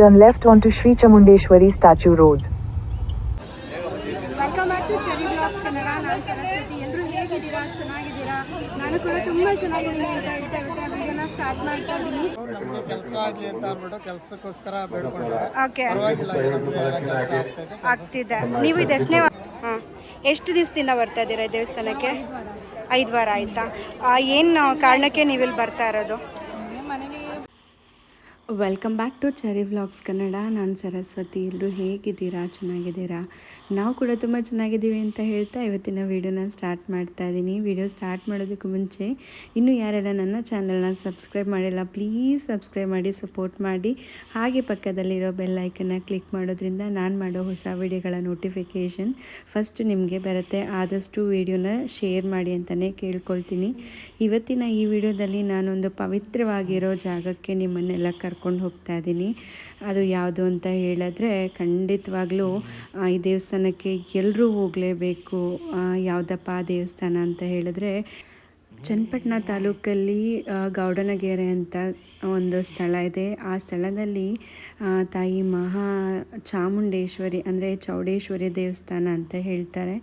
turn left onto Sri Chamundeshwari Statue Road. Welcome back to cherry blogs Kannada ನಾನು ಸರಸ್ವತಿ. ಎಲ್ಲರೂ ಹೇಗಿದ್ದೀರಾ? ಚೆನ್ನಾಗಿದ್ದೀರಾ? ನಾನು ಕೂಡ ತುಂಬ ಚೆನ್ನಾಗಿದ್ದೀನಿ ಅಂತ ಹೇಳ್ತಾ ಇವತ್ತಿನ ವಿಡಿಯೋನ ಸ್ಟಾರ್ಟ್ ಮಾಡ್ತಾ ಇದ್ದೀನಿ. ನಮಗೆ ಕೆಲಸ ಆಗಲಿ ಅಂತ ಅಂದ್ಬಿಟ್ಟು ಕೆಲಸಕ್ಕೋಸ್ಕರ ಬೇಡ್ಕೊಂಡೆ ಓಕೆ ಪರವಾಗಿಲ್ಲ ನಮಗೆ ಕೆಲಸ ಆಗ್ತೈತೆ ಆಗ್ತಿದೆ. ನೀವು ಇದು ಎಷ್ಟನೇ ಹಾಂ. ಎಷ್ಟು ದಿವಸದಿಂದ ಬರ್ತಾ ಇದ್ದೀರಾ ದೇವಸ್ಥಾನಕ್ಕೆ? ಐದು ವಾರ ಆಯಿತಾ ಏನು ಕಾರಣಕ್ಕೆ ನೀವಿಲ್ಲಿ ಬರ್ತಾ ಇರೋದು? Welcome back to cherry vlogs Kannada. ನಾನು ಸರಸ್ವತಿ. ಎಲ್ಲರೂ ಹೇಗಿದ್ದೀರಾ? ಚೆನ್ನಾಗಿದ್ದೀರಾ? ನಾವು ಕೂಡ ತುಂಬ ಚೆನ್ನಾಗಿದ್ದೀವಿ ಅಂತ ಹೇಳ್ತಾ ಇವತ್ತಿನ ವೀಡಿಯೋನ ಸ್ಟಾರ್ಟ್ ಮಾಡ್ತಾ ಇದ್ದೀನಿ ವೀಡಿಯೋ ಸ್ಟಾರ್ಟ್ ಮಾಡೋದಕ್ಕೂ ಮುಂಚೆ ಇನ್ನೂ ಯಾರೆಲ್ಲ ನನ್ನ ಚಾನಲ್ನ ಸಬ್ಸ್ಕ್ರೈಬ್ ಮಾಡಿಲ್ಲ ಪ್ಲೀಸ್ ಸಬ್ಸ್ಕ್ರೈಬ್ ಮಾಡಿ ಸಪೋರ್ಟ್ ಮಾಡಿ. ಹಾಗೆ ಪಕ್ಕದಲ್ಲಿರೋ ಬೆಲ್ ಐಕನ್ನ ಕ್ಲಿಕ್ ಮಾಡೋದ್ರಿಂದ ನಾನು ಮಾಡೋ ಹೊಸ ವೀಡಿಯೋಗಳ ನೋಟಿಫಿಕೇಷನ್ ಫಸ್ಟ್ ನಿಮಗೆ ಬರುತ್ತೆ. ಆದಷ್ಟು ವೀಡಿಯೋನ ಶೇರ್ ಮಾಡಿ ಅಂತಲೇ ಕೇಳ್ಕೊಳ್ತೀನಿ. ಇವತ್ತಿನ ಈ ವಿಡಿಯೋದಲ್ಲಿ ನಾನೊಂದು ಪವಿತ್ರವಾಗಿರೋ ಜಾಗಕ್ಕೆ ನಿಮ್ಮನ್ನೆಲ್ಲ ಕರ್ಕೊಂಡು ಹೋಗ್ತಾ ಇದ್ದೀನಿ. ಅದು ಯಾವುದು ಅಂತ ಹೇಳಿದ್ರೆ ಖಂಡಿತವಾಗ್ಲೂ ಈ ದೇವಸ್ಥಾನಕ್ಕೆ ಎಲ್ಲರೂ ಹೋಗಲೇಬೇಕು ಯಾವುದಪ್ಪ ದೇವಸ್ಥಾನ ಅಂತ ಹೇಳಿದ್ರೆ, ಚನ್ನಪಟ್ಟಣ ತಾಲೂಕಲ್ಲಿ ಗೌಡನಗೆರೆ ಅಂತ ಒಂದು ಸ್ಥಳ ಇದೆ. ಆ ಸ್ಥಳದಲ್ಲಿ ತಾಯಿ ಮಹಾ ಚಾಮುಂಡೇಶ್ವರಿ ಅಂದರೆ ಚೌಡೇಶ್ವರಿ ದೇವಸ್ಥಾನ ಅಂತ ಹೇಳ್ತಾರೆ.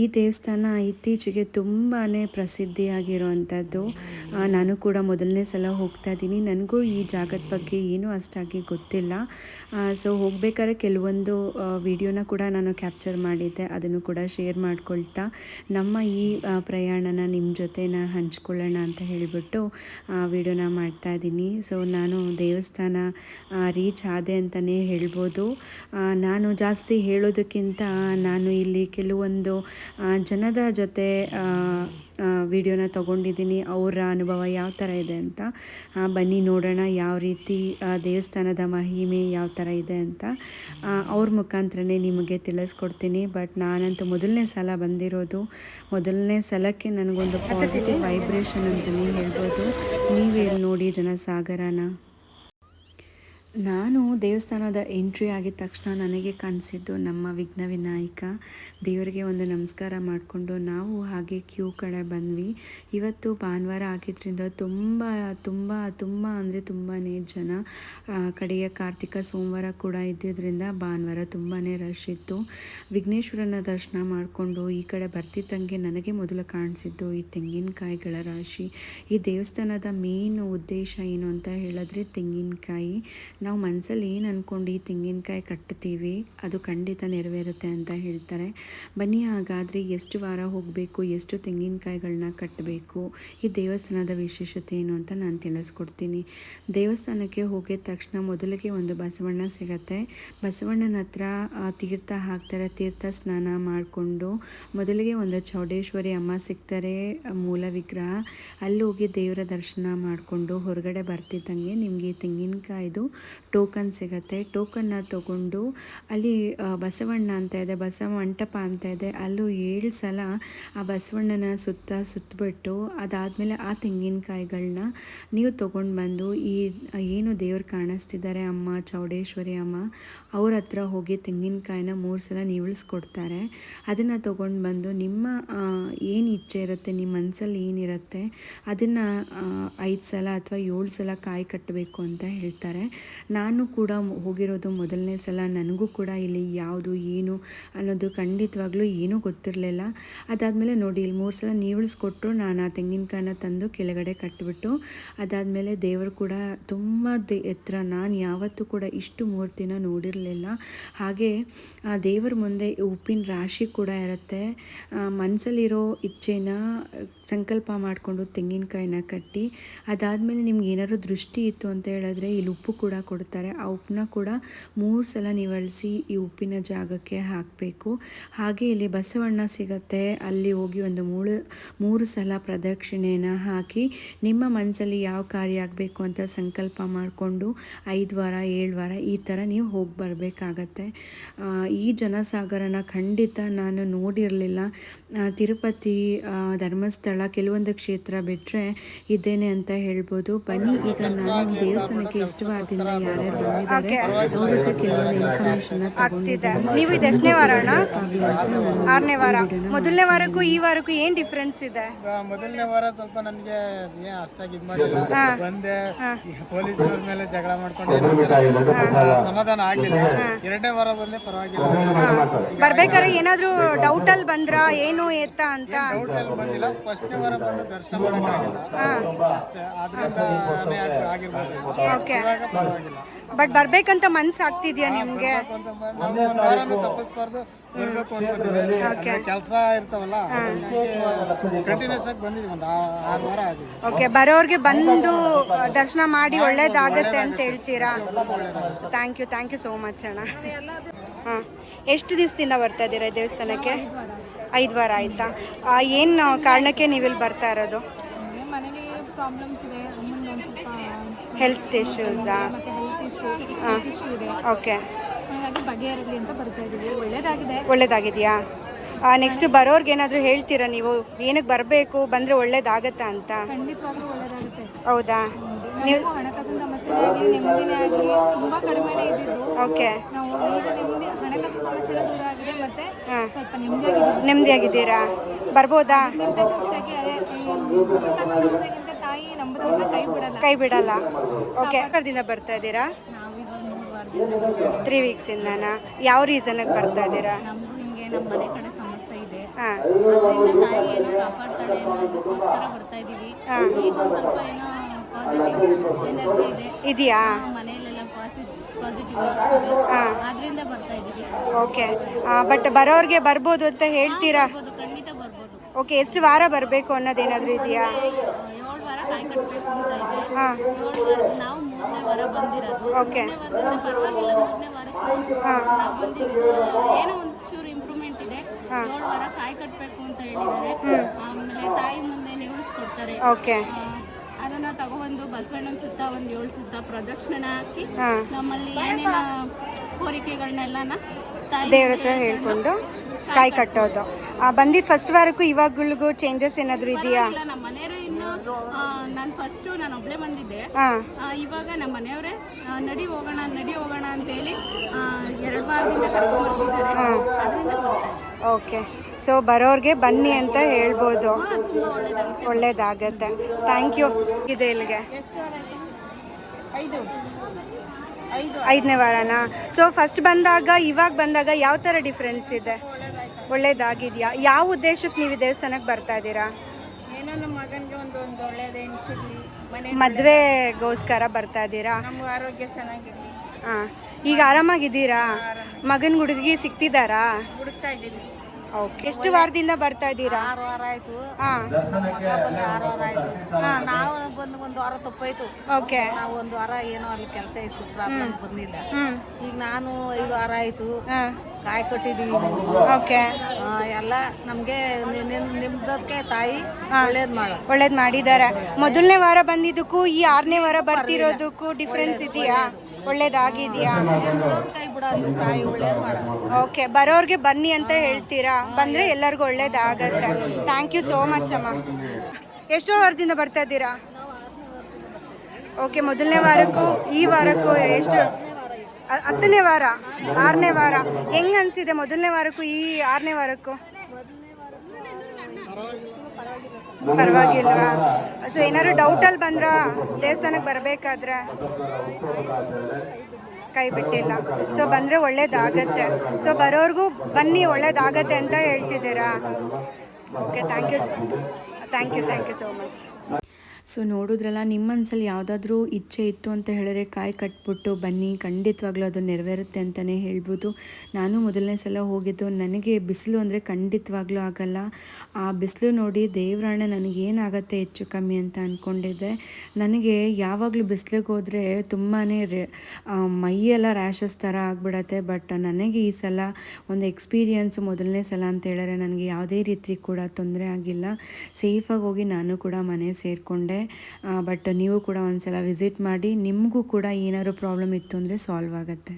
ಈ ದೇವಸ್ಥಾನ ಇತ್ತೀಚೆಗೆ ತುಂಬಾ ಪ್ರಸಿದ್ಧಿಯಾಗಿರುವಂಥದ್ದು ನಾನು ಕೂಡ ಮೊದಲನೇ ಸಲ ಹೋಗ್ತಾ ಇದ್ದೀನಿ. ನನಗೂ ಈ ಜಾಗದ ಬಗ್ಗೆ ಏನೂ ಅಷ್ಟಾಗಿ ಗೊತ್ತಿಲ್ಲ. ಸೊ ಹೋಗ್ಬೇಕಾದ್ರೆ ಕೆಲವೊಂದು ವಿಡಿಯೋನ ಕೂಡ ನಾನು ಕ್ಯಾಪ್ಚರ್ ಮಾಡಿದ್ದೆ. ಅದನ್ನು ಕೂಡ ಶೇರ್ ಮಾಡ್ಕೊಳ್ತಾ, ನಮ್ಮ ಈ ಪ್ರಯಾಣನ ನಿಮ್ಮ ಜೊತೆನ ಹಂಚ್ಕೊಳ್ಳೋಣ ಅಂತ ಹೇಳಿಬಿಟ್ಟು ವಿಡಿಯೋನ ಮಾಡ್ತಾ ಇದ್ದೀನಿ. ಸೊ ನಾನು ದೇವಸ್ಥಾನ ರೀಚ್ ಆದೆ ಅಂತಲೇ ಹೇಳ್ಬೋದು. ನಾನು ಜಾಸ್ತಿ ಹೇಳೋದಕ್ಕಿಂತ ನಾನು ಇಲ್ಲಿ ಕೆಲವೊಂದು ಜನದ ಜೊತೆ ವಿಡಿಯೋನ ತೊಗೊಂಡಿದ್ದೀನಿ, ಅವರ ಅನುಭವ ಯಾವ ಥರ ಇದೆ ಅಂತ. ಬನ್ನಿ ನೋಡೋಣ ಯಾವ ರೀತಿ ದೇವಸ್ಥಾನದ ಮಹಿಮೆ ಯಾವ ಥರ ಇದೆ ಅಂತ. ಅವ್ರ ಮುಖಾಂತರನೇ ನಿಮಗೆ ತಿಳಿಸ್ಕೊಡ್ತೀನಿ, ಬಟ್ ನಾನಂತೂ ಮೊದಲನೇ ಸಲ ಬಂದಿರೋದು, ಮೊದಲನೇ ಸಲಕ್ಕೆ ನನಗೊಂದು ಪಾಸಿಟಿವ್ ವೈಬ್ರೇಷನ್ ಅಂತಲೇ ಹೇಳ್ಬೋದು. ನೀವೇ ನೋಡಿ ಜನಸಾಗರನ. ನಾನು ದೇವಸ್ಥಾನದ ಎಂಟ್ರಿ ಆಗಿದ ತಕ್ಷಣ ನನಗೆ ಕಾಣಿಸಿದ್ದು ನಮ್ಮ ವಿಘ್ನ ವಿನಾಯಕ. ದೇವರಿಗೆ ಒಂದು ನಮಸ್ಕಾರ ಮಾಡಿಕೊಂಡು ನಾವು ಹಾಗೆ ಕ್ಯೂ ಕಡೆ ಬಂದ್ವಿ. ಇವತ್ತು ಭಾನುವಾರ ಆಗಿದ್ದರಿಂದ ತುಂಬ ತುಂಬ ತುಂಬ ಅಂದರೆ ತುಂಬಾ ಜನ ಕಡೆಯ ಕಾರ್ತಿಕ ಸೋಮವಾರ ಕೂಡ ಇದ್ದಿದ್ದರಿಂದ ಭಾನುವಾರ ತುಂಬಾ ರಶ್ ಇತ್ತು. ವಿಘ್ನೇಶ್ವರನ ದರ್ಶನ ಮಾಡಿಕೊಂಡು ಈ ಕಡೆ ಬರ್ತಿದ್ದಂಗೆ ನನಗೆ ಮೊದಲು ಕಾಣಿಸಿದ್ದು ಈ ತೆಂಗಿನಕಾಯಿಗಳ ರಾಶಿ. ಈ ದೇವಸ್ಥಾನದ ಮೇನ್ ಉದ್ದೇಶ ಏನು ಅಂತ ಹೇಳಿದ್ರೆ ತೆಂಗಿನಕಾಯಿ. ನಾವು ಮನಸ್ಸಲ್ಲಿ ಏನು ಅಂದ್ಕೊಂಡು ತೆಂಗಿನಕಾಯಿ ಕಟ್ತೀವಿ, ಅದು ಖಂಡಿತ ನೆರವೇರುತ್ತೆ ಅಂತ ಹೇಳ್ತಾರೆ. ಬನ್ನಿ ಹಾಗಾದರೆ ಎಷ್ಟು ವಾರ ಹೋಗಬೇಕು, ಎಷ್ಟು ತೆಂಗಿನಕಾಯಿಗಳನ್ನ ಕಟ್ಟಬೇಕು ಈ ದೇವಸ್ಥಾನದ ವಿಶೇಷತೆ ಏನು ಅಂತ ನಾನು ತಿಳಿಸ್ಕೊಡ್ತೀನಿ. ದೇವಸ್ಥಾನಕ್ಕೆ ಹೋಗಿದ ತಕ್ಷಣ ಮೊದಲಿಗೆ ಒಂದು ಬಸವಣ್ಣ ಸಿಗತ್ತೆ. ಬಸವಣ್ಣನ ಹತ್ರ ತೀರ್ಥ ಹಾಕ್ತಾರೆ. ತೀರ್ಥ ಸ್ನಾನ ಮಾಡಿಕೊಂಡು ಮೊದಲಿಗೆ ಒಂದು ಚೌಡೇಶ್ವರಿ ಅಮ್ಮ ಸಿಗ್ತಾರೆ ಮೂಲ ವಿಗ್ರಹ. ಅಲ್ಲಿ ಹೋಗಿ ದೇವರ ದರ್ಶನ ಮಾಡಿಕೊಂಡು ಹೊರಗಡೆ ಬರ್ತಿದ್ದಂಗೆ ನಿಮಗೆ ತೆಂಗಿನಕಾಯ್ದು ಟೋಕನ್ ಸಿಗುತ್ತೆ. ಟೋಕನ್ನ ತಗೊಂಡು ಅಲ್ಲಿ ಬಸವಣ್ಣ ಅಂತ ಇದೆ, ಬಸವ ಮಂಟಪ ಅಂತ ಇದೆ. ಅಲ್ಲೂ ಏಳು ಸಲ ಆ ಬಸವಣ್ಣನ ಸುತ್ತ ಸುತ್ತಬಿಟ್ಟು ಅದಾದಮೇಲೆ ಆ ತೆಂಗಿನಕಾಯಿಗಳನ್ನ ನೀವು ತೊಗೊಂಡು ಬಂದು ಈ, ಏನು ದೇವ್ರು ಕಾಣಿಸ್ತಿದ್ದಾರೆ ಅಮ್ಮ, ಚೌಡೇಶ್ವರಿ ಅಮ್ಮ, ಅವ್ರ ಹತ್ರ ಹೋಗಿ ತೆಂಗಿನಕಾಯಿನ ಮೂರು ಸಲ ನೀವಳಿಸ್ಕೊಡ್ತಾರೆ. ಅದನ್ನು ತೊಗೊಂಡು ಬಂದು ನಿಮ್ಮ ಏನು ಇಚ್ಛೆ ಇರುತ್ತೆ ನಿಮ್ಮ ಮನಸ್ಸಲ್ಲಿ ಏನಿರುತ್ತೆ ಅದನ್ನು ಐದು ಸಲ ಅಥವಾ ಏಳು ಸಲ ಕಾಯಿ ಕಟ್ಟಬೇಕು ಅಂತ ಹೇಳ್ತಾರೆ. ನಾನು ಕೂಡ ಹೋಗಿರೋದು ಮೊದಲನೇ ಸಲ, ನನಗೂ ಕೂಡ ಇಲ್ಲಿ ಯಾವುದು, ಏನು ಅನ್ನೋದು ಖಂಡಿತವಾಗ್ಲೂ ಏನೂ ಗೊತ್ತಿರಲಿಲ್ಲ. ಅದಾದಮೇಲೆ ನೋಡಿ, ಇಲ್ಲಿ ಮೂರು ಸಲ ನೀವಿಳಿಸ್ಕೊಟ್ರು ನಾನು ಆ ತೆಂಗಿನಕಾಯನ್ನ ತಂದು ಕೆಳಗಡೆ ಕಟ್ಟಿಬಿಟ್ಟು ಅದಾದಮೇಲೆ ದೇವರು ಕೂಡ ತುಂಬ ದೇ, ಎತ್ತರ, ನಾನು ಯಾವತ್ತೂ ಕೂಡ ಇಷ್ಟು ಮೂರ್ತಿನ ನೋಡಿರಲಿಲ್ಲ. ಹಾಗೆ, ಆ ದೇವರ ಮುಂದೆ ಉಪ್ಪಿನ ರಾಶಿ ಕೂಡ ಇರುತ್ತೆ. ಮನಸ್ಸಲ್ಲಿರೋ ಇಚ್ಛೆನ ಸಂಕಲ್ಪ ಮಾಡಿಕೊಂಡು ತೆಂಗಿನಕಾಯಿನ ಕಟ್ಟಿ, ಅದಾದಮೇಲೆ ನಿಮ್ಗೆ ಏನಾದರೂ ದೃಷ್ಟಿ ಇತ್ತು ಅಂತ ಹೇಳಿದ್ರೆ, ಇಲ್ಲಿ ಉಪ್ಪು ಕೂಡ ಕೊಡ್ತಾರೆ. ಆ ಉಪ್ಪನ್ನ ಕೂಡ ಮೂರು ಸಲ ನೀವಳಿಸಿ ಈ ಉಪ್ಪಿನ ಜಾಗಕ್ಕೆ ಹಾಕಬೇಕು. ಹಾಗೆ ಇಲ್ಲಿ ಬಸವಣ್ಣ ಸಿಗತ್ತೆ. ಅಲ್ಲಿ ಹೋಗಿ ಒಂದು ಮೂಳು, ಮೂರು ಸಲ ಪ್ರದಕ್ಷಿಣೆನ ಹಾಕಿ ನಿಮ್ಮ ಮನಸ್ಸಲ್ಲಿ ಯಾವ ಕಾರ್ಯ ಆಗಬೇಕು ಅಂತ ಸಂಕಲ್ಪ ಮಾಡಿಕೊಂಡು ಐದು ವಾರ, ಏಳು ವಾರ ಈ ಥರ ನೀವು ಹೋಗಿ ಬರಬೇಕಾಗತ್ತೆ. ಈ ಜನಸಾಗರನ ಖಂಡಿತ ನಾನು ನೋಡಿರಲಿಲ್ಲ. ತಿರುಪತಿ ಧರ್ಮಸ್ಥಳ ಕೆಲವೊಂದು ಕ್ಷೇತ್ರ ಬಿಟ್ಟರೆ ಇದ್ದೇನೆ ಅಂತ ಹೇಳ್ಬೋದು. ಬನ್ನಿ, ಈಗ ನಾನು ದೇವಸ್ಥಾನಕ್ಕೆ ಎಷ್ಟು ವಾರದಿಂದ ಯಾರ್ಯಾರು ಬಂದಿದ್ದಾರೆ ಅವ್ರ ಹತ್ರ ಕೆಲವೊಂದು ಇನ್ಫಾರ್ಮೇಶನ್ನ ಆಗ್ತಿದೆ. ನೀವು ಇದು ಎಷ್ಟನೇ ವಾರ ಅಣ್ಣ ಆರನೇ ವಾರ. ಮೊದಲನೇ ವಾರಕ್ಕೂ ಈ ವಾರಕ್ಕೂ ಏನ್ ಡಿಫ್ರೆನ್ಸ್ ಇದೆ? ಮೊದಲನೇ ವಾರ ಸ್ವಲ್ಪ ನನಗೆ ಏನ್ ಅಷ್ಟಾಗಿ ಇದು ಮಾಡಿಲ್ಲ. ಬಂದೆ ಪೊಲೀಸ್ನವ್ರ ಮೇಲೆ ಜಗಳ ಮಾಡ್ಕೊಂಡು ಸಮಾಧಾನ ಆಗ್ಲಿಲ್ಲ. ಎರಡನೇ ವಾರ ಬಂದೆ ಪರವಾಗಿಲ್ಲ. ಬರ್ಬೇಕಾದ್ರೆ ಏನಾದ್ರೂ ಡೌಟ್ ಅಲ್ಲಿ ಬಂದ್ರ? ಏನು ಎತ್ತ ಅಂತ? ಡೌಟ್ ಅಲ್ಲಿ ಬಂದಿಲ್ಲ. ಫಸ್ಟ್ನೇ ವಾರ ಬಂದು ದರ್ಶನ ಮಾಡಕ್ಕಾಗಿಲ್ಲ. ಅಷ್ಟೇ. ಆದ್ರಿಂದ ಆಗಿರ್ಬೋದು. ಓಕೆ. ಇವಾಗ ಪರವಾಗಿಲ್ಲ. ಬಟ್ ಬರ್ಬೇಕಂತ ಮನ್ಸ್ ಆಗ್ತಿದ್ಯಾ ನಿಮ್ಗೆ? ಅಂತ ಬಂದ್- ನಾವು ಒಂದು ವಾರನೂ ತಪ್ಪಿಸ್ಬಾರ್ದು ಬರ್ಬೇಕು ಅನ್ಕೊಂಡಿದ್ವಿ ಕೆಲಸ ಇರ್ತಾವಲ್ಲ ಕಂಟಿನ್ಯೂಸ್ ಆಗಿ ಬಂದಿದ್ವಿ. ಒಂದು ಆ- ಆರು ವಾರ ಆಗಿದೆ. ಓಕೆ ಬರೋರ್ಗೆ ಬಂದು ದರ್ಶನ ಮಾಡಿ ಒಳ್ಳೇದಾಗತ್ತೆ ಅಂತ ಹೇಳ್ತೀರಾ? Thank you thank you so much ಅಣ್ಣ. ಹಾಂ. ಎಷ್ಟು ದಿವಸದಿಂದ ಬರ್ತಾ ಇದ್ದೀರಾ ಈ ದೇವಸ್ಥಾನಕ್ಕೆ? ಐದು ವಾರ ಆಯ್ತಾ? ಏನು ಕಾರಣಕ್ಕೆ ನೀವಿಲ್ಲಿ ಬರ್ತಾ ಇರೋದು? ಮನೇಲಿ ಪ್ರಾಬ್ಲಮ್ಸ್ ಇದೆ. ಅಮ್ಮನಿಗೆ ಸ್ವಲ್ಪ ಹೆಲ್ತ್ ಇಶ್ಯೂಸಾ ಹಾಂ ಓಕೆ ಹಾಗಾಗಿ ಬಗೆಹರಲಿ ಅಂತ ಬರ್ತಾ ಇದ್ದೀವಿ ಒಳ್ಳೇದಾಗಿದೆ. ಒಳ್ಳೇದಾಗಿದೆಯಾ? ನೆಕ್ಸ್ಟ್ ಬರೋರ್ಗೆ ಏನಾದರೂ ಹೇಳ್ತೀರಾ ನೀವು? ಏನಕ್ಕೆ ಬರಬೇಕು? ಬಂದರೆ ಒಳ್ಳೇದಾಗತ್ತಾ ಅಂತ? ಖಂಡಿತವಾಗ್ಲೂ ಒಳ್ಳೇದಾಗುತ್ತೆ. ಹೌದಾ? ನೀವು ನಾವು ಹಣಕಾಸಿನ ಸಮಸ್ಯೆ ಆಗಲಿ ನೆಮ್ಮದಿನೇ ಆಗಲಿ ತುಂಬ ಕಡಿಮೆನೇ ಇದ್ದಿದ್ದು. ಓಕೆ ನಾವು ಈಗ ನೆಮ್ಮದಿ ಹಣಕಾಸಿನ ಸಮಸ್ಯೆ ದೂರ ಆಗಿದೆ ಮತ್ತೆ ಹಾಂ. ಸ್ವಲ್ಪ ನೆಮ್ಮದಿಯಾಗಿದ್ದೀವಿ. ನೆಮ್ಮದಿಯಾಗಿದ್ದೀರಾ? ಬರ್ಬೋದಾ? ಜಾಸ್ತಿಯಾಗಿ ಹಣಕಾಸಿನ ಕೈ ಬಿಡಲ್ಲ. ಕೈ ಬಿಡಲ್ಲ. ಓಕೆ ಕರ್ದಿಂದ ಬರ್ತಾ ಇದ್ದೀರಾ? ತ್ರೀ ವೀಕ್ಸ್ ವೀಕ್ಸಿಂದನಾ ಯಾವ ರೀಸನ್ಗೆ ಬರ್ತಾ ಇದ್ದೀರಾ? ನಮ್ಮ ಮನೆ ಕಡೆ ಸಮಸ್ಯೆ ಇದೆ. ಹಾಂ. ಅದರಿಂದ ತಾಯಿ ಏನೋ ಕಾಪಾಡ್ತಾಳೆ ಅನ್ನೋದಕ್ಕೋಸ್ಕರ ಬರ್ತಾ ಇದ್ದೀವಿ. ಹಾಂ. ಈಗ ಒಂದು ಸ್ವಲ್ಪ ಏನೋ ಪಾಸಿಟಿವ್ ಎನರ್ಜಿ ಇದೆ. ಇದೆಯಾ? ಮನೆಯಲ್ಲೆಲ್ಲ ಪಾಸಿಟಿವ್ ಆದ್ರಿಂದ ಬರ್ತಾ ಇದ್ದೀವಿ. ಓಕೆ ಬಟ್ ಬರೋರ್ಗೆ ಬರ್ಬೋದು ಅಂತ ಹೇಳ್ತೀರಾ? ಖಂಡಿತ ಬರ್ಬೋದು. ಓಕೆ ಎಷ್ಟು ವಾರ ಬರಬೇಕು ಅನ್ನೋದೇನಾದರೂ ಇದೆಯಾ? ಕಟ್ಟಬೇಕು ಅಂತ ಇದೆ ಏಳು ನಾವು ಮೂರನೇ ವಾರ ಬಂದಿರೋದು. ಓಕೆ. ವಾರದಿಂದ ಪರವಾಗಿಲ್ಲ ಮೂರನೇ ವಾರಕ್ಕೆ ನಾವು ಬಂದಿದ್ದು ಏನೋ ಒಂಚೂರು ಇಂಪ್ರೂವ್ಮೆಂಟ್ ಇದೆ. ಏಳು ವಾರ ಕಾಯಿ ಕಟ್ಟಬೇಕು ಅಂತ ಹೇಳಿದ್ದಾರೆ. ಆಮೇಲೆ ತಾಯಿ ಮುಂದೆ ನೆಗಳಿಸ್ಕೊಡ್ತಾರೆ ಓಕೆ. ಅದನ್ನ ತಗೊಬಂದು ಬಸವಣ್ಣನ ಸುತ್ತ ಒಂದು ಏಳು ಸುತ್ತ ಪ್ರದಕ್ಷಿಣೆ ಹಾಕಿ ನಮ್ಮಲ್ಲಿ ಏನೇನ ಕೋರಿಕೆಗಳನ್ನೆಲ್ಲ ತಾಯಿ ದೇವ್ರ ಹತ್ರ ಹೇಳ್ಕೊಂಡು ಕಾಯಿ ಕಟ್ಟೋದು. ಬಂದಿದ್ದು ಫಸ್ಟ್ ವಾರಕ್ಕೂ ಇವಾಗಗಳಿಗೂ ಚೇಂಜಸ್ ಏನಾದರೂ ಇದೆಯಾ? ಇಲ್ಲ ನಮ್ಮ ಮನೆಯವರು ಇನ್ನು ನಾನು ಫಸ್ಟು ನಾನು ಒಬ್ಳೆ ಬಂದಿದ್ದೆ. ಹಾಂ ಆ, ಇವಾಗ ನಮ್ಮ ಮನೆಯವರೇ ಆ, ನಡಿ ಹೋಗೋಣ ನಡಿ ಹೋಗೋಣ ಅಂತೇಳಿ ಆ, ಎರಡು ವಾರದಿಂದ ಅದರಿಂದ ಬರ್ತಾ ಓಕೆ. ಸೊ ಬರೋರಿಗೆ ಬನ್ನಿ ಅಂತ ಹೇಳ್ಬೋದು. ತುಂಬ ಒಳ್ಳೇದಾಗುತ್ತೆ. ಒಳ್ಳೇದಾಗತ್ತೆ. ಥ್ಯಾಂಕ್ ಯು ಇದೆ ಇಲ್ಲಿಗೆ? ಐದು. ಐದು ಐದನೇ ವಾರನಾ? ಸೊ ಫಸ್ಟ್ ಬಂದಾಗ ಇವಾಗ ಬಂದಾಗ ಯಾವ ಥರ ಡಿಫ್ರೆನ್ಸ್ ಇದೆ? ಒಳ್ಳೇದಾಗಿದೆಯಾ? ಯಾವ ಉದ್ದೇಶಕ್ಕೆ ನೀವು ದೇವಸ್ಥಾನಕ್ಕೆ ಬರ್ತಾ ಇದ್ದೀರಾ? ಏನೋ ನಮ್ಮ ಮಗನಿಗೆ ಒಂದು ಒಂದು ಒಳ್ಳೇದೇನು ಸಿಗಲಿ ಮನೆ ಮದುವೆಗೋಸ್ಕರ ಬರ್ತಾ ಇದ್ದೀರಾ? ನಮ್ಗೆ ಆರೋಗ್ಯ ಚೆನ್ನಾಗಿರಲಿ. ಹಾಂ ಈಗ ಆರಾಮಾಗಿದ್ದೀರಾ? ಮಗನ ಹುಡುಗಿ ಸಿಕ್ತಿದ್ದಾರಾ? ಹುಡುಕ್ತಾ ಇದ್ದೀನಿ. ಓಕೆ ಎಷ್ಟು ವಾರದಿಂದ ಬರ್ತಾ ಇದ್ದೀರಾ? ಆರು ವಾರ ಆಯ್ತು. ಹಾಂ. ನಮ್ಮ ಮಗ ಬಂದು ಆರು ವಾರ ಆಯ್ತು. ನಾವು ಬಂದು ಒಂದು ವಾರ ತಪ್ಪಾಯ್ತು. ಓಕೆ. ನಾವು ಒಂದು ವಾರ ಏನೋ ಅಲ್ಲಿ ಕೆಲಸ ಇತ್ತು ಪ್ರಾಬ್ಲಮ್ ಬಂದಿಲ್ಲ. ಈಗ ನಾನು ಐದು ವಾರ ಆಯ್ತು. ಹಾಂ. ಕಾಯಿ ಕೊಟ್ಟಿದೀವಿ. ಓಕೆ. ಎಲ್ಲ ನಮ್ಗೆ ನಿಮ್ದಕ್ಕೆ ತಾಯಿ ಒಳ್ಳೇದ್ ಮಾಡ. ಒಳ್ಳೇದು ಮಾಡಿದ್ದಾರೆ ಮೊದಲನೇ ವಾರ ಬಂದಿದ್ದಕ್ಕೂ ಈ ಆರನೇ ವಾರ ಬರ್ತಿರೋದಕ್ಕೂ ಡಿಫ್ರೆನ್ಸ್ ಇದೆಯಾ? ಒಳ್ಳೇದಾಗಿದೆಯಾ? ಓಕೆ. ಬರೋರ್ಗೆ ಬನ್ನಿ ಅಂತ ಹೇಳ್ತೀರಾ? ಬಂದರೆ ಎಲ್ಲರಿಗೂ ಒಳ್ಳೇದಾಗತ್ತೆ. ಥ್ಯಾಂಕ್ ಯು ಸೋ ಮಚ್ ಅಮ್ಮ. ಎಷ್ಟು ವಾರದಿಂದ ಬರ್ತಾ ಇದ್ದೀರಾ? ಓಕೆ ಮೊದಲನೇ ವಾರಕ್ಕೂ ಈ ವಾರಕ್ಕೂ ಎಷ್ಟು? ಹತ್ತನೇ ವಾರ, ಆರನೇ ವಾರ. ಹೆಂಗ್ ಅನ್ಸಿದೆ ಮೊದಲನೇ ವಾರಕ್ಕೂ ಈ ಆರನೇ ವಾರಕ್ಕೂ? ಪರವಾಗಿಲ್ವಾ? ಸೊ ಏನಾದ್ರು ಡೌಟಲ್ಲಿ ಬಂದ್ರ? ದೇವಸ್ಥಾನಕ್ಕೆ ಬರಬೇಕಾದ್ರೆ? ಕೈ ಬಿಟ್ಟಿಲ್ಲ. ಸೊ ಬಂದರೆ ಒಳ್ಳೇದಾಗತ್ತೆ. ಸೊ ಬರೋರ್ಗೂ ಬನ್ನಿ, ಒಳ್ಳೇದಾಗತ್ತೆ ಅಂತ ಹೇಳ್ತಿದ್ದೀರಾ? Okay thank you thank you thank you so much so ನೋಡಿದ್ರಲ್ಲ, ನಿಮ್ಮ ಮನಸ್ಸಲ್ಲಿ ಯಾವುದಾದ್ರೂ ಇಚ್ಛೆ ಇತ್ತು ಅಂತ ಹೇಳಿದ್ರೆ ಕಾಯಿ ಕಟ್ಬಿಟ್ಟು ಬನ್ನಿ, ಖಂಡಿತವಾಗ್ಲೂ ಅದು ನೆರವೇರುತ್ತೆ ಅಂತಲೇ ಹೇಳ್ಬೋದು. ನಾನು ಮೊದಲನೇ ಸಲ ಹೋಗಿದ್ದು, ನನಗೆ ಬಿಸಿಲು ಅಂದರೆ ಖಂಡಿತವಾಗ್ಲೂ ಆಗಲ್ಲ. ಆ ಬಿಸಿಲು ನೋಡಿ ದೇವರಾಣೆ ನನಗೇನಾಗತ್ತೆ ಹೆಚ್ಚು ಕಮ್ಮಿ ಅಂತ ಅಂದ್ಕೊಂಡಿದ್ದೆ ನನಗೆ ಯಾವಾಗಲೂ ಬಿಸಿಲಿಗೆ ಹೋದರೆ ತುಂಬಾ ರೆ ಮೈಯೆಲ್ಲ ರ್ಯಾಷಸ್ ಥರ ಆಗಿಬಿಡತ್ತೆ. ಬಟ್ ನನಗೆ ಈ ಸಲ ಒಂದು ಎಕ್ಸ್ಪೀರಿಯನ್ಸು ಮೊದಲನೇ ಸಲ ಅಂತ ಹೇಳಿದ್ರೆ ನನಗೆ ಯಾವುದೇ ರೀತಿ ಕೂಡ ತೊಂದರೆ ಆಗಿಲ್ಲ. ಸೇಫಾಗಿ ಹೋಗಿ ನಾನು ಕೂಡ ಮನೆ ಸೇರಿಕೊಂಡೆ. ಬಟ್ ನೀವು ಕೂಡ ಒಂದ್ಸಲ ವಿಸಿಟ್ ಮಾಡಿ ನಿಮಗೂ ಕೂಡ ಏನಾದ್ರು ಪ್ರಾಬ್ಲಮ್ ಇತ್ತು ಅಂದರೆ ಸಾಲ್ವ್ ಆಗುತ್ತೆ.